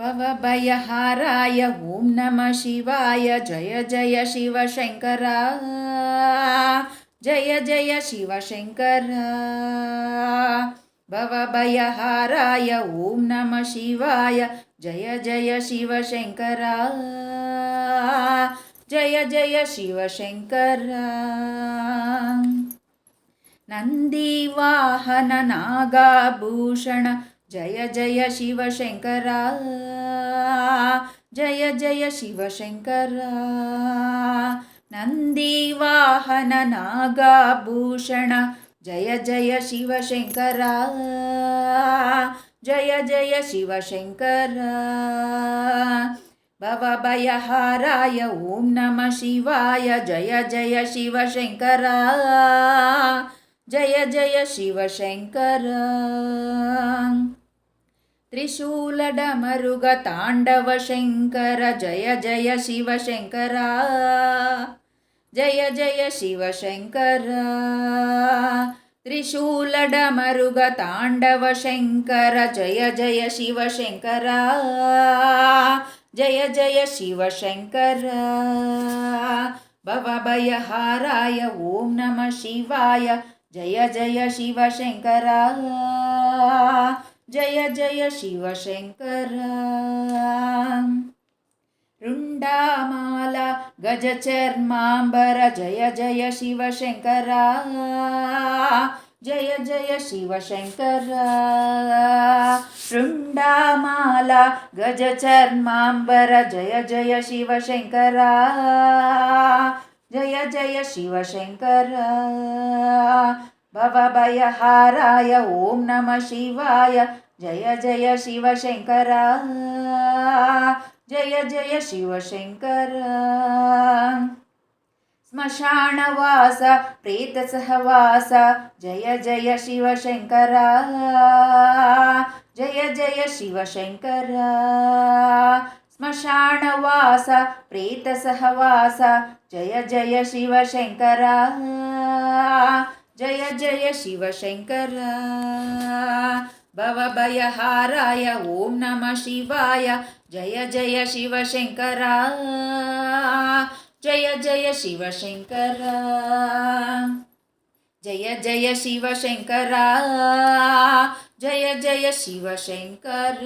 भवभयहाराय ॐ नमः शिवाय जय जय शिवशङ्कर। जय जय शिवशङ्कर। भवभयहाराय ॐ नमः शिवाय जय जय शिवशङ्कर। जय जय शिवशङ्कर। नन्दीवाहन नागाभूषण जय जय शिवशङ्कर जय जय शिवशङ्कर नन्दीवाहन नागाभूषण जय जय शिवशङ्कर जय जय शिवशङ्कर भवभयहाराय ॐ नमः शिवाय जय जय शिवशङ्कर जय जय शिवशङ्कर त्रिशूलडमरुगताण्डवशङ्कर जय जय शिवशङ्कर जय जय शिवशङ्कर त्रिशूलडमरुगताण्डवशङ्कर जय जय शिवशङ्कर जय जय शिवशङ्कर भवभयहाराय ॐ नमः शिवाय जय जय शिवशङ्कर जय जय शिवशङ्कर रुण्डामाला गजचर्माम्बर जय जय शिवशङ्कर जय जय शिवशङ्कर रुण्डामाला गजचर्माम्बर जय जय शिवशङ्कर जय जय शिवशङ्कर भवभयहाराय ॐ नमः शिवाय। जय जय शिवशङ्कर। जय जय शिवशङ्कर। श्मशानवास प्रेतसहवास। जय जय शिवशङ्कर। जय जय शिवशङ्कर। श्मशानवास प्रेतसहवास। जय जय शिवशङ्कर జయ జయ శివశంకర భవభయహారాయ ఓం నమ శివాయ జయ జయ శివశంకర జయ జయ శివశంకర జయ జయ శివశంకర జయ జయ శివశంకర